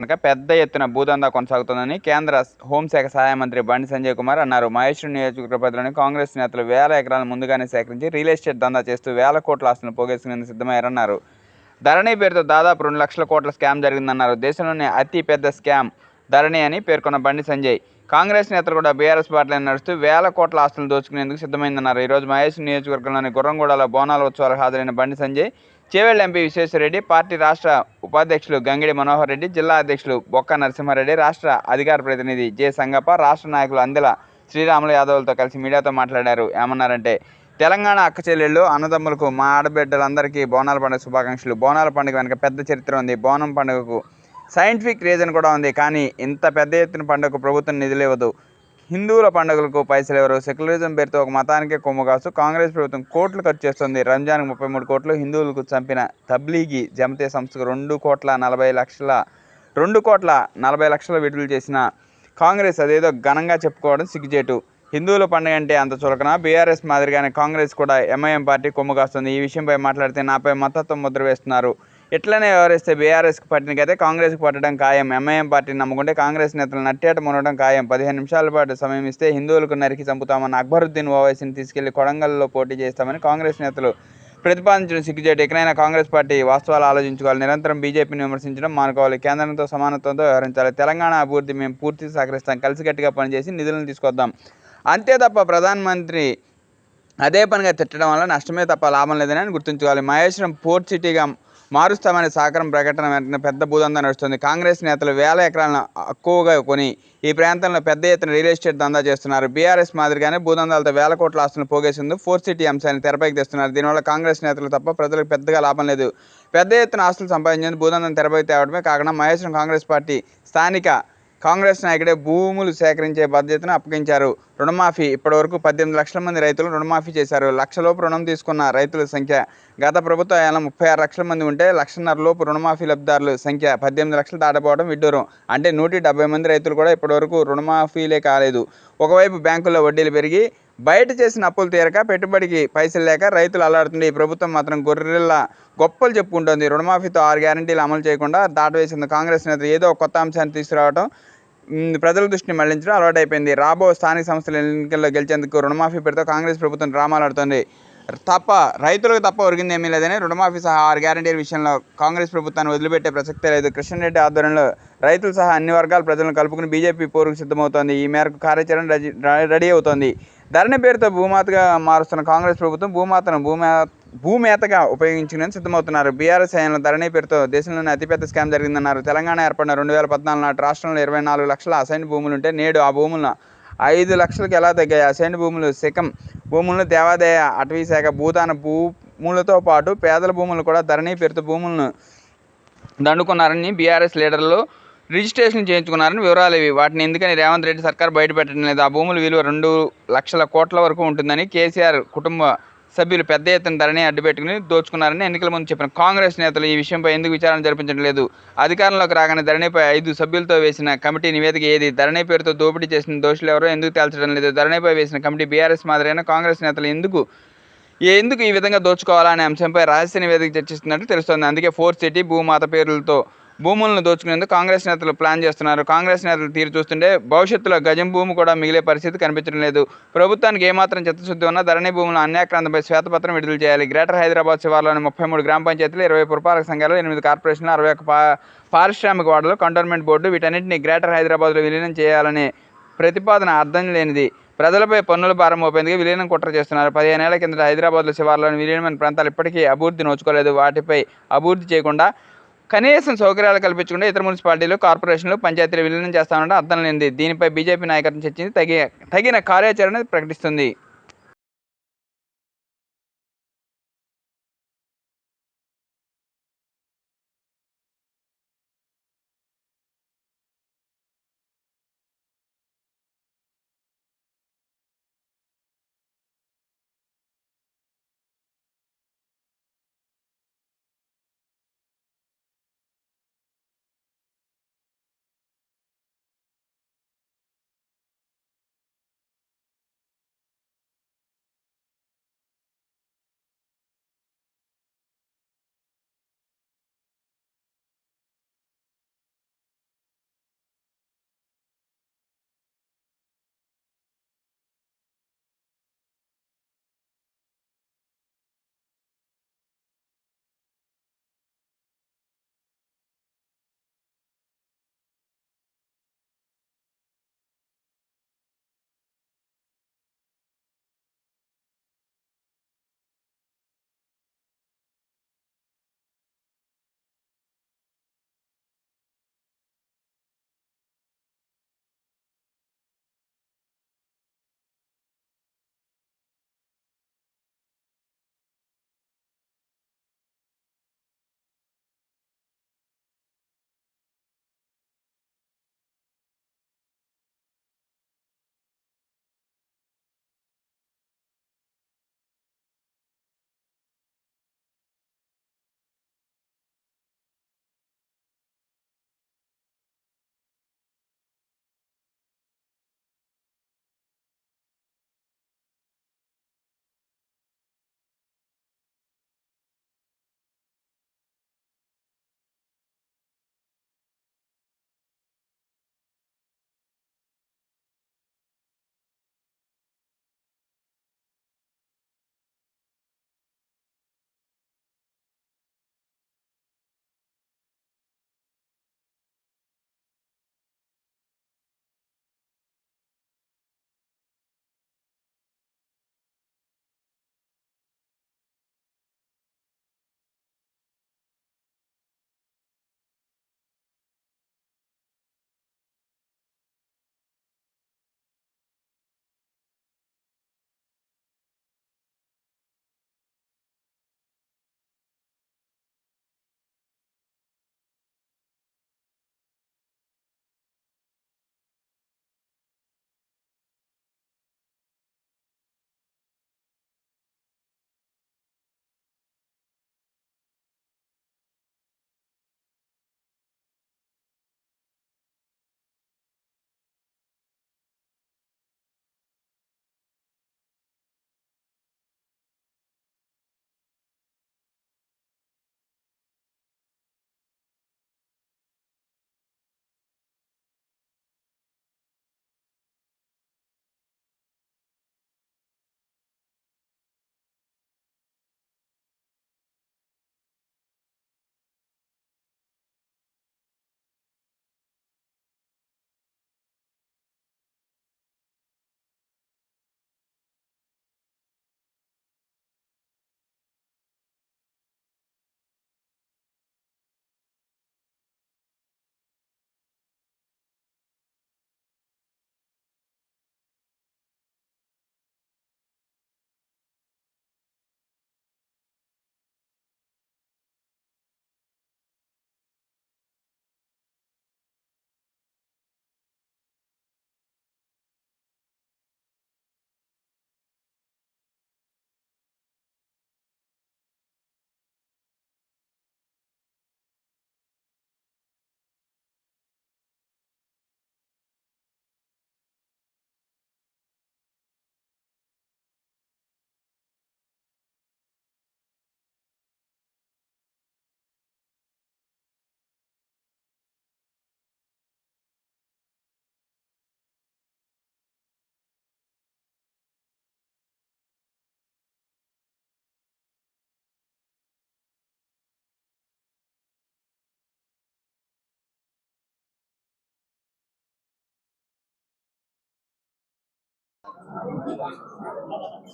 కనుక పెద్ద ఎత్తున భూదందా కొనసాగుతోందని కేంద్ర హోంశాఖ సహాయ మంత్రి బండి సంజయ్ కుమార్ అన్నారు. మహేశ్వరం నియోజకవర్గ కాంగ్రెస్ నేతలు వేల ఎకరాలను ముందుగానే సేకరించి రియల్ ఎస్టేట్ దందా చేస్తూ వేల కోట్ల ఆస్తులను పోగేసుకునేందుకు సిద్ధమయ్యారన్నారు. ధరణి పేరుతో దాదాపు రెండు లక్షల కోట్ల స్కామ్ జరిగిందన్నారు. దేశంలోనే అతి పెద్ద స్కామ్ ధరణి అని పేర్కొన్న బండి సంజయ్. కాంగ్రెస్ నేతలు కూడా బీఆర్ఎస్ పార్టీలను నడుస్తూ వేల కోట్ల ఆస్తులను దోచుకునేందుకు సిద్ధమైందన్నారు. ఈరోజు మహేష్ నియోజకవర్గంలోని గుర్రంగూడలో బోనాల ఉత్సవాలకు హాజరైన బండి సంజయ్ చేవెళ్ళ ఎంపీ విశ్వేశ్వరరెడ్డి పార్టీ రాష్ట్ర ఉపాధ్యక్షులు గంగిడి మనోహర్ రెడ్డి జిల్లా అధ్యక్షులు బొక్క నరసింహారెడ్డి రాష్ట్ర అధికార ప్రతినిధి జె సంగప్ప రాష్ట్ర నాయకులు అందెల శ్రీరాములు యాదవ్లతో కలిసి మీడియాతో మాట్లాడారు. ఏమన్నారంటే తెలంగాణ అక్క చెల్లెళ్ళు అన్నదమ్ములకు మా ఆడబిడ్డలందరికీ బోనాల పండుగ శుభాకాంక్షలు. బోనాల పండుగ వెనక పెద్ద చరిత్ర ఉంది. బోనం పండుగకు సైంటిఫిక్ రీజన్ కూడా ఉంది. కానీ ఇంత పెద్ద ఎత్తున పండుగకు ప్రభుత్వం నిధులు ఇవ్వదు. హిందువుల పండుగలకు పైసలు ఎవరు? సెక్యులరిజం పేరుతో ఒక మతానికే కొమ్మకాసు కాంగ్రెస్ ప్రభుత్వం కోట్లు ఖర్చు చేస్తుంది. రంజాన్కి ముప్పై మూడు కోట్లు హిందువులకు చంపిన తబ్లీగి జమతే సంస్థకు రెండు కోట్ల నలభై లక్షల రెండు కోట్ల నలభై లక్షల విడుదల చేసిన కాంగ్రెస్ అదేదో ఘనంగా చెప్పుకోవడం సిగ్గుచేటు. హిందువుల పండుగ అంటే అంత చులకన? బీఆర్ఎస్ మాదిరిగానే కాంగ్రెస్ కూడా ఎంఐఎం పార్టీ కొమ్ము కాస్తుంది. ఈ విషయంపై మాట్లాడితే నాపై మతత్వం ముద్ర వేస్తున్నారు. ఇట్లనే వ్యవహరిస్తే బీఆర్ఎస్కి పట్టినకైతే కాంగ్రెస్కి పట్టడం ఖాయం ఎంఐఎం పార్టీని నమ్ముకుంటే కాంగ్రెస్ నేతలు నట్టేట మునడం ఖాయం. పదిహేను నిమిషాల పాటు సమయం ఇస్తే హిందువులకు నరికి చంపుతామన్న అక్బరుద్దీన్ ఓవైసీని తీసుకెళ్ళి కొడంగల్లో పోటీ చేస్తామని కాంగ్రెస్ నేతలు ప్రతిపాదించిన సిగ్గుచేటు ఎక్కడైనా కాంగ్రెస్ పార్టీ వాస్తవాలు ఆలోచించుకోవాలి. నిరంతరం బీజేపీని విమర్శించడం మానుకోవాలి. కేంద్రంతో సమానత్వంతో వ్యవహరించాలి. తెలంగాణ అభివృద్ధి మేము పూర్తి సహకరిస్తాం. కలిసికట్టుగా పనిచేసి నిధులను తీసుకొద్దాం. అంతే తప్ప ప్రధానమంత్రి అదే పనిగా తిట్టడం వల్ల నష్టమే తప్ప లాభం లేదని గుర్తుంచుకోవాలి. మహేశ్వరం పోర్ట్ సిటీగా మారుస్తామనే సహకారం ప్రకటన వెంటనే పెద్ద భూదందా నడుస్తుంది. కాంగ్రెస్ నేతలు వేల ఎకరాలను ఎక్కువగా కొని ఈ ప్రాంతంలో పెద్ద ఎత్తున రియల్ ఎస్టేట్ దందా చేస్తున్నారు. బీఆర్ఎస్ మాదిరిగానే భూదందాలతో వేల కోట్ల ఆస్తులను పోగేసింది ఫోర్ సిటీ అంశాన్ని తెరపైకి తెస్తున్నారు. దీనివల్ల కాంగ్రెస్ నేతలు తప్ప ప్రజలకు పెద్దగా లాభం లేదు. పెద్ద ఎత్తున ఆస్తులు సంపాదించేందుకు భూదందాన్ని తెరపైకి తేవడమే కాకుండా మహేశ్వరం కాంగ్రెస్ పార్టీ స్థానిక కాంగ్రెస్ నాయకుడే భూములు సేకరించే బాధ్యతను అప్పగించారు. రుణమాఫీ ఇప్పటివరకు పద్దెనిమిది లక్షల మంది రైతులు రుణమాఫీ చేశారు. లక్షలోపు రుణం తీసుకున్న రైతుల సంఖ్య గత ప్రభుత్వ హయాంలో ముప్పై ఆరు లక్షల మంది ఉంటే లక్షన్నర లోపు రుణమాఫీ లబ్ధిదారుల సంఖ్య పద్దెనిమిది లక్షలు దాటపోవడం విడ్డూరం. అంటే నూట డెబ్బై మంది రైతులు కూడా ఇప్పటివరకు రుణమాఫీలే కాలేదు. ఒకవైపు బ్యాంకుల్లో వడ్డీలు పెరిగి బయట చేసిన అప్పులు తీరక పెట్టుబడికి పైసలు లేక రైతులు అల్లాడుతుంది ఈ ప్రభుత్వం మాత్రం గొర్రెల గొప్పలు చెప్పుకుంటోంది. రుణమాఫీతో ఆరు గ్యారంటీలు అమలు చేయకుండా దాటవేసింది కాంగ్రెస్ నేత. ఏదో కొత్త అంశాన్ని తీసుకురావడం ప్రజల దృష్టిని మళ్ళించడం అలవాటైపోయింది. రాబో స్థానిక సంస్థల ఎన్నికల్లో గెలిచేందుకు రుణమాఫీ పేరుతో కాంగ్రెస్ ప్రభుత్వం డ్రామాలు ఆడుతోంది. తప్ప రైతులకు తప్ప ఒరిగింది ఏమీ లేదని రుణమాఫీ సహా ఆరు గ్యారంటీల విషయంలో కాంగ్రెస్ ప్రభుత్వాన్ని వదిలిపెట్టే ప్రసక్తే లేదు. కృష్ణారెడ్డి ఆధ్వర్యంలో రైతులు సహా అన్ని వర్గాల ప్రజలను కలుపుకుని బీజేపీ పోరుకు సిద్ధమవుతోంది. ఈ మేరకు కార్యాచరణ రెడీ అవుతోంది. ధరణి పేరుతో భూమాతగా మారుస్తున్న కాంగ్రెస్ ప్రభుత్వం భూమాతను భూమాత భూమేతగా ఉపయోగించుకునేందుకు సిద్ధమవుతున్నారు. బీఆర్ఎస్ హయాంలో ధరణి పేరుతో దేశంలోనే అతిపెద్ద స్కామ్ జరిగిందన్నారు. తెలంగాణ ఏర్పడిన రెండు వేల పద్నాలుగు నాటి రాష్ట్రంలో ఇరవై నాలుగు లక్షల అసైన్ భూములు ఉంటే నేడు ఆ భూములను ఐదు లక్షలకు ఎలా తగ్గాయి? అసైన్ భూములు శకం భూములను దేవాదాయ అటవీ శాఖ భూదాన భూములతో పాటు పేదల భూములు కూడా ధరణి పేరుతో భూములను దండుకున్నారని బీఆర్ఎస్ లీడర్లు రిజిస్ట్రేషన్ చేయించుకున్నారని వివరాలు ఇవి. వాటిని ఎందుకని రేవంత్ రెడ్డి సర్కార్ బయటపెట్టడం లేదు? ఆ భూముల విలువ రెండు లక్షల కోట్ల వరకు ఉంటుందని కేసీఆర్ కుటుంబ సభ్యులు పెద్ద ఎత్తున ధరణి అడ్డుపెట్టుకుని దోచుకున్నారని ఎన్నికల ముందు చెప్పిన కాంగ్రెస్ నేతలు ఈ విషయంపై ఎందుకు విచారణ జరిపించడం లేదు? అధికారంలోకి రాగానే ధరణిపై ఐదు సభ్యులతో వేసిన కమిటీ నివేదిక ఏది? ధరణి పేరుతో దోపిడీ చేసిన దోషులు ఎవరో ఎందుకు తేల్చడం లేదు? ధరణిపై వేసిన కమిటీ బీఆర్ఎస్ మాదిరైన కాంగ్రెస్ నేతలు ఎందుకు ఎందుకు ఈ విధంగా దోచుకోవాలనే అంశంపై రహస్య నివేదిక చర్చిస్తున్నట్టు తెలుస్తోంది. అందుకే ఫోర్త్ సిటీ భూమాత పేర్లతో భూములను దోచుకునేందుకు కాంగ్రెస్ నేతలు ప్లాన్ చేస్తున్నారు. కాంగ్రెస్ నేతలు తీరు చూస్తుంటే భవిష్యత్తులో గజం భూమి కూడా మిగిలే పరిస్థితి కనిపించడం లేదు. ప్రభుత్వానికి ఏమాత్రం చిత్తశుద్ధి ఉన్నా ధరణి భూములను అన్యాక్రాంతంపై శ్వేతపత్రం విడుదల చేయాలి. గ్రేటర్ హైదరాబాద్ శివార్లోని ముప్పై మూడు గ్రామ పంచాయతీలు ఇరవై పురపాలక సంఘాలు ఎనిమిది కార్పొరేషన్లు అరవై ఒక పారిశ్రామిక వార్డులు కంటోన్మెంట్ బోర్డు వీటన్నింటినీ గ్రేటర్ హైదరాబాద్లో విలీనం చేయాలనే ప్రతిపాదన అర్థం లేనిది. ప్రజలపై పన్నుల భారం మోపేందుకు విలీనం కుట్ర చేస్తున్నారు. పదిహేను ఏళ్ళ కిందట హైదరాబాద్లో శివార్లోని విలీనమైన ప్రాంతాలు ఇప్పటికీ అభివృద్ధి నోచుకోలేదు. వాటిపై అభివృద్ధి చేయకుండా కనీసం సౌకర్యాలు కల్పించకుండా ఇతర మున్సిపాలిటీలు కార్పొరేషన్లు పంచాయతీలు విలీనం చేస్తామంటే అర్థం లేనిది. దీనిపై బీజేపీ నాయకత్వం చర్చించి తగి తగిన కార్యాచరణ ప్రకటిస్తుంది.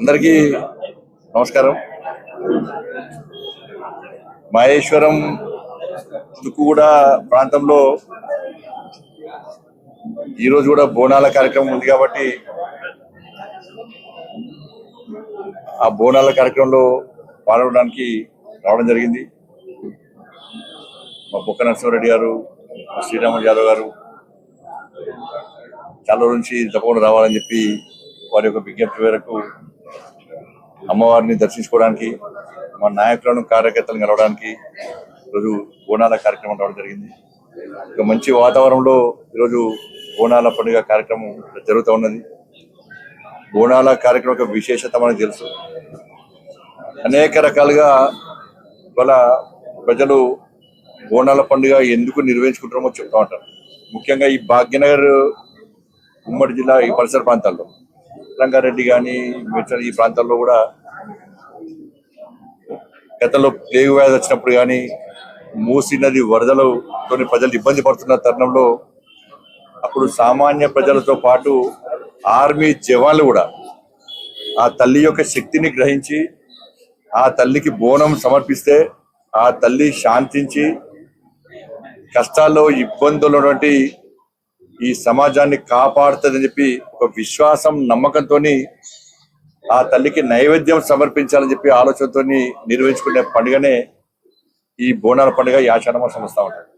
అందరికీ నమస్కారం. మహేశ్వరం తుక్కుగూడ ప్రాంతంలో ఈరోజు కూడా బోనాల కార్యక్రమం ఉంది కాబట్టి ఆ బోనాల కార్యక్రమంలో పాల్గొనడానికి రావడం జరిగింది. మా బొక్క నరసింహారెడ్డి గారు శ్రీరామ యాదవ్ గారు చాలా నుంచి తప్పకుండా రావాలని చెప్పి వారి యొక్క విజ్ఞప్తి మేరకు అమ్మవారిని దర్శించుకోవడానికి మా నాయకులను కార్యకర్తలను కలవడానికి ఈరోజు బోనాల కార్యక్రమం రావడం జరిగింది. ఒక మంచి వాతావరణంలో ఈరోజు బోనాల పండుగ కార్యక్రమం జరుగుతూ ఉన్నది. బోనాల కార్యక్రమం యొక్క విశేషత మనకు తెలుసు. అనేక రకాలుగా ఇవాళ ప్రజలు బోనాల పండుగ ఎందుకు నిర్వహించుకుంటారో చెప్తా ఉంటారు. ముఖ్యంగా ఈ భాగ్యనగర్ ఉమ్మడి జిల్లా ఈ పరిసర ప్రాంతాల్లో. రంగారెడ్డి కానీ మిగతా ఈ ప్రాంతాల్లో కూడా గతంలో ప్లేగు వ్యాధి వచ్చినప్పుడు కానీ మూసి నది వరదలతో ప్రజలు ఇబ్బంది పడుతున్న తరుణంలో అప్పుడు సామాన్య ప్రజలతో పాటు ఆర్మీ జవాన్లు కూడా ఆ తల్లి యొక్క శక్తిని గ్రహించి ఆ తల్లికి బోనం సమర్పిస్తే ఆ తల్లి శాంతించి కష్టాల్లో ఇబ్బందులు ఉన్నటువంటి ఈ సమాజాన్ని కాపాడుతుందని చెప్పి ఒక విశ్వాసం నమ్మకంతో ఆ తల్లికి నైవేద్యం సమర్పించాలని చెప్పి ఆలోచనతో నిర్వహించుకునే పండుగనే ఈ బోనాల పండుగ యాచనమ సంస్థ ఉంటుంది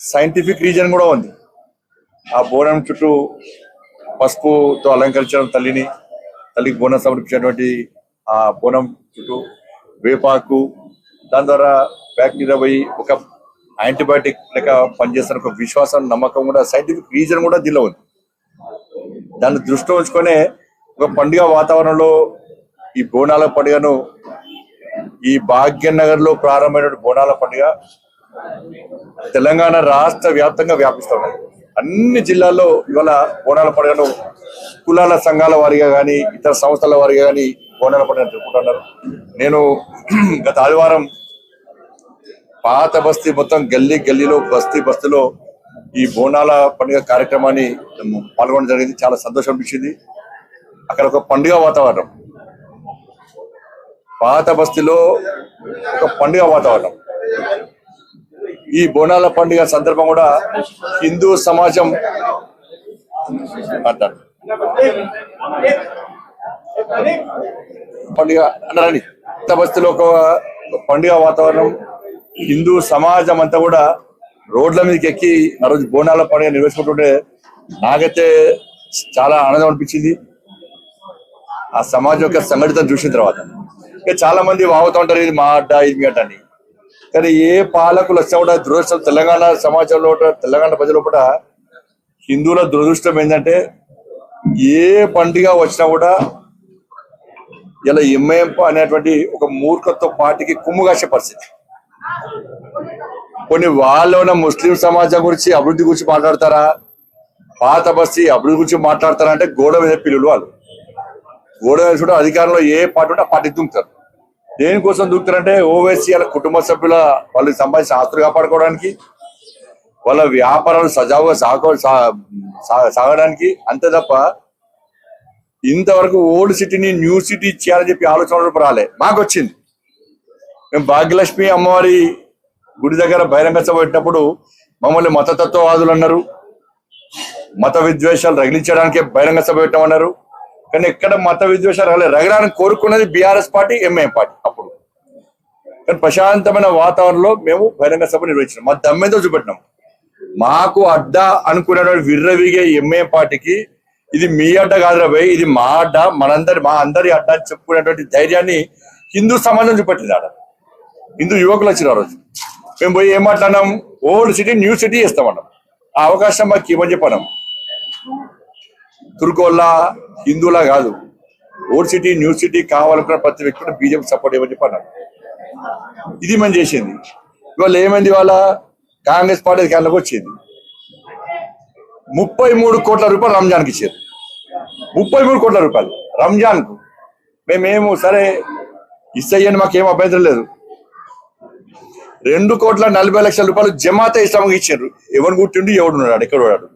సైంటిఫిక్ రీజన్ కూడా ఉంది. ఆ బోనం చుట్టూ పసుపుతో అలంకరించడం తల్లిని తల్లికి బోనం సమర్పించినటువంటి ఆ బోనం చుట్టూ వేపాకు దాని ద్వారా బ్యాక్టీరియా పోయి ఒక యాంటీబయాటిక్ లెక్క పనిచేస్తున్న ఒక విశ్వాసం నమ్మకం కూడా సైంటిఫిక్ రీజన్ కూడా దీనిలో ఉంది. దాన్ని దృష్టిలో ఉంచుకొనే ఒక పండుగ వాతావరణంలో ఈ బోనాల పండుగను ఈ భాగ్యనగర్లో ప్రారంభమైన బోనాల పండుగ తెలంగాణ రాష్ట్ర వ్యాప్తంగా వ్యాపిస్తున్నది అన్ని జిల్లాల్లో ఇవాళ బోనాల పండుగను కులాల సంఘాల వారిగా కానీ ఇతర సంస్థల వారిగా కానీ బోనాల పండుగ జరుపుకుంటున్నారు. నేను గత ఆదివారం పాత బస్తీ మొత్తం గల్లీ గల్లీలో బస్తీ బస్తీలో ఈ బోనాల పండుగ కార్యక్రమాన్ని పాల్గొనడం జరిగింది. చాలా సంతోషం అనిపించింది. అక్కడ ఒక పండుగ వాతావరణం. పాత బస్తీలో ఒక పండుగ వాతావరణం. ఈ బోనాల పండుగ సందర్భం కూడా హిందూ సమాజం అంటారు పండుగ అన్నారని. పాత బస్తీలో ఒక పండుగ వాతావరణం. హిందూ సమాజం అంతా కూడా రోడ్ల మీదకి ఎక్కి ఆ రోజు బోనాల పండుగ నిర్వహించుకుంటుంటే నాకైతే చాలా ఆనందం అనిపించింది. ఆ సమాజం యొక్క సంఘటితం చూసిన తర్వాత. ఇంకా చాలా మంది వాగుతూ ఉంటారు ఇది మా అడ్డ ఇది మీ అడ్డ అని. కానీ ఏ పాలకులు వచ్చినా కూడా దురదృష్టం తెలంగాణ సమాజంలో తెలంగాణ ప్రజలు కూడా హిందువుల దురదృష్టం ఏంటంటే ఏ పండుగ వచ్చినా కూడా ఇలా ఎంఏఎంప అనేటువంటి ఒక మూర్ఖత్వ పార్టీకి కుమ్ము కాసే పరిస్థితి. కొన్ని వాళ్ళు ఉన్న ముస్లిం సమాజం గురించి అభివృద్ధి గురించి మాట్లాడతారా? పాత బస్తీ అభివృద్ధి గురించి మాట్లాడతారా అంటే గోడ మీద పిల్లలు వాళ్ళు. గోడ మీద చూడ అధికారంలో ఏ పార్టీ ఉంటే ఆ పార్టీ దూకుతారు. దేనికోసం దూకుతారంటే ఓవైసీ వాళ్ళ కుటుంబ సభ్యుల వాళ్ళు సంపాదించిన ఆస్తులు కాపాడుకోవడానికి వాళ్ళ వ్యాపారాలు సజావుగా సాగ సాగడానికి అంతే తప్ప ఇంతవరకు ఓల్డ్ సిటీని న్యూ సిటీ చేయాలని చెప్పి ఆలోచన రాలే. మాకు వచ్చింది మేము భాగ్యలక్ష్మి అమ్మవారి గుడి దగ్గర బహిరంగ సభ పెట్టినప్పుడు మమ్మల్ని మతతత్వవాదులు అన్నారు మత విద్వేషాలు రగిలించడానికే బహిరంగ సభ పెట్టమన్నారు. కానీ ఎక్కడ మత విద్వేషాలు రగలేదు రగడానికి కోరుకున్నది బీఆర్ఎస్ పార్టీ ఎంఐఎం పార్టీ అప్పుడు. కానీ ప్రశాంతమైన వాతావరణంలో మేము బహిరంగ సభ నిర్వహించినాం. మా దమ్మేదో చూపెట్టినాం. మాకు అడ్డ అనుకునేటువంటి విర్రవిగే ఎంఏ పార్టీకి ఇది మీ అడ్డ కాదురా భయ్ ఇది మా అడ్డ మనందరి మా అందరి అడ్డ అని చెప్పుకునేటువంటి ధైర్యాన్ని హిందూ సమాజం చూపెట్టింది ఆడ. హిందూ యువకులు వచ్చిన ఆ రోజు. మేము పోయి ఏం మాట్లాడినాం? ఓల్డ్ సిటీ న్యూ సిటీ ఇస్తామన్నాం ఆ అవకాశం మాకు ఇవ్వని చెప్పన్నాం. తుర్కోల్లా హిందువులా కాదు. ఓల్డ్ సిటీ న్యూ సిటీ కావాలనుకున్న ప్రతి వ్యక్తి కూడా బీజేపీ సపోర్ట్ ఇవ్వని చెప్పన్నారు ఇది మనం చేసింది. ఇవాళ ఏమైంది ఇవాళ? కాంగ్రెస్ పార్టీ అధికారంలోకి వచ్చింది. ముప్పై మూడు కోట్ల రూపాయలు రంజాన్కి ఇచ్చారు. ముప్పై మూడు కోట్ల రూపాయలు రంజాన్కు. మేమేమో సరే ఇస్తాయని మాకేం అభ్యంతరం లేదు. రెండు కోట్ల నలభై లక్షల రూపాయలు జమాత ఇస్లాంకి ఇచ్చారు. ఎవరు కూర్చుండి ఎవడు ఉన్నాడు ఎక్కడ ఉన్నాడు?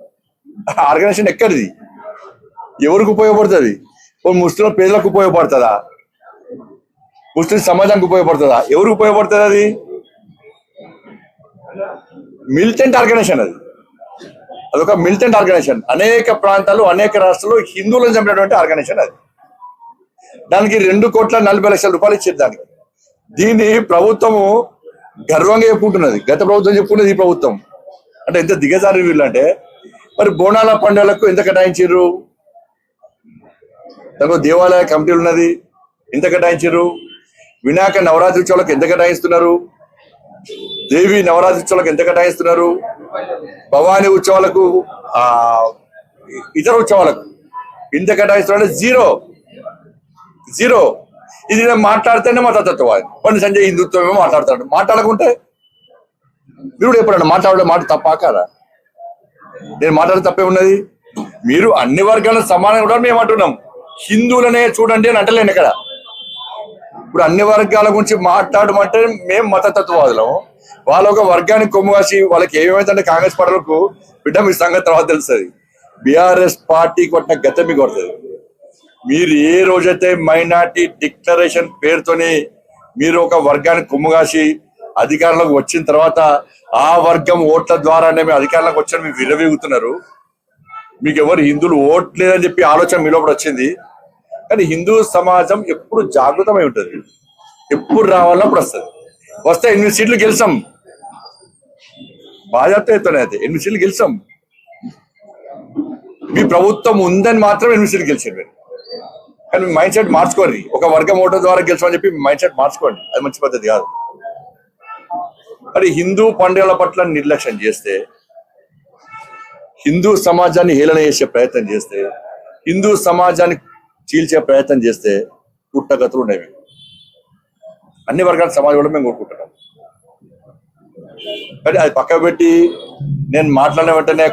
ఆర్గనైజేషన్ ఎక్కడిది? ఎవరికి ఉపయోగపడుతుంది? ముస్లిం పేదలకు ఉపయోగపడుతుందా? ముస్లిం సమాజానికి ఉపయోగపడుతుందా? ఎవరికి ఉపయోగపడుతుంది అది? మిలిటెంట్ ఆర్గనైజేషన్ అది. అదొక మిలిటెంట్ ఆర్గనైజేషన్ అనేక ప్రాంతాలు అనేక రాష్ట్రాలు హిందువులను చంపినటువంటి ఆర్గనైజేషన్ అది. దానికి రెండు కోట్ల నలభై లక్షల రూపాయలు ఇచ్చారు దానికి. దీన్ని ప్రభుత్వము గర్వంగా చెప్పుకుంటున్నది. గత ప్రభుత్వం చెప్పుకున్నది ఈ ప్రభుత్వం. అంటే ఎంత దిగజారి వీళ్ళు అంటే మరి బోనాల పండుగలకు ఎంత కేటాయించారు దానికి దేవాలయ కమిటీలు ఉన్నది ఎంత కేటాయించారు వినాయక నవరాత్రి ఉత్సవాలకు ఎంత కేటాయిస్తున్నారు? దేవి నవరాత్రి ఉత్సవాలకు ఎంత కేటాయిస్తున్నారు? భవానీ ఉత్సవాలకు ఆ ఇతర ఉత్సవాలకు ఎంత కేటాయిస్తున్నారు? అంటే జీరో. జీరో. ఇది నేను మాట్లాడితేనే మతతత్వవాది పండి సంజయ్ హిందుత్వమే మాట్లాడతాడు. మాట్లాడకుంటే మీరు ఎప్పుడన్నా మాట్లాడే మాట తప్ప కాదా? నేను మాట్లాడే తప్పే ఉన్నది. మీరు అన్ని వర్గాల సమానంగా కూడా మేము అంటున్నాం. హిందువులనే చూడండి అని అంటలేను ఇక్కడ. ఇప్పుడు అన్ని వర్గాల గురించి మాట్లాడమంటే మేము మతతత్వవాదులం వాళ్ళ ఒక వర్గానికి కొమ్ముగాసి వాళ్ళకి ఏమేమైతే కాంగ్రెస్ పార్టీలకు బిడ్డ మీ సంగతి తర్వాత తెలుస్తుంది. బీఆర్ఎస్ పార్టీ కొట్టిన గత మీకు కొడుతుంది. మీరు ఏ రోజైతే మైనార్టీ డిక్లరేషన్ పేరుతోని మీరు ఒక వర్గాన్ని కుమ్మగాసి అధికారంలోకి వచ్చిన తర్వాత ఆ వర్గం ఓట్ల ద్వారానే మేము అధికారంలోకి వచ్చి మీరు విరవీగుతున్నారు మీకు ఎవరు హిందువులు ఓట్లేదని చెప్పి ఆలోచన మీ లోపల వచ్చింది. కానీ హిందూ సమాజం ఎప్పుడు జాగృతమై ఉంటుంది. ఎప్పుడు రావాలన్నప్పుడు వస్తుంది. వస్తే ఎనిమిది సీట్లు గెలిచాం. బాధ్యతతోనే అయితే ఎనిమిది సీట్లు గెలిచాం. మీ ప్రభుత్వం ఉందని మాత్రం ఎనిమిది సీట్లు గెలిచారు మీరు కానీ మైండ్ సెట్ మార్చుకోండి. ఒక వర్గం ఓటర్ ద్వారా గెలిచమని చెప్పి మైండ్ సెట్ మార్చుకోండి. అది మంచి పద్ధతి కాదు. మరి హిందూ పండుగల పట్ల నిర్లక్ష్యం చేస్తే హిందూ సమాజాన్ని హేళన చేసే ప్రయత్నం చేస్తే హిందూ సమాజాన్ని చీల్చే ప్రయత్నం చేస్తే పుట్టగతులు ఉన్నాయి అన్ని వర్గాల సమాజం కూడా మేము కోరుకుంటున్నాం. కానీ అది పక్క పెట్టి నేను మాట్లాడిన వెంటనే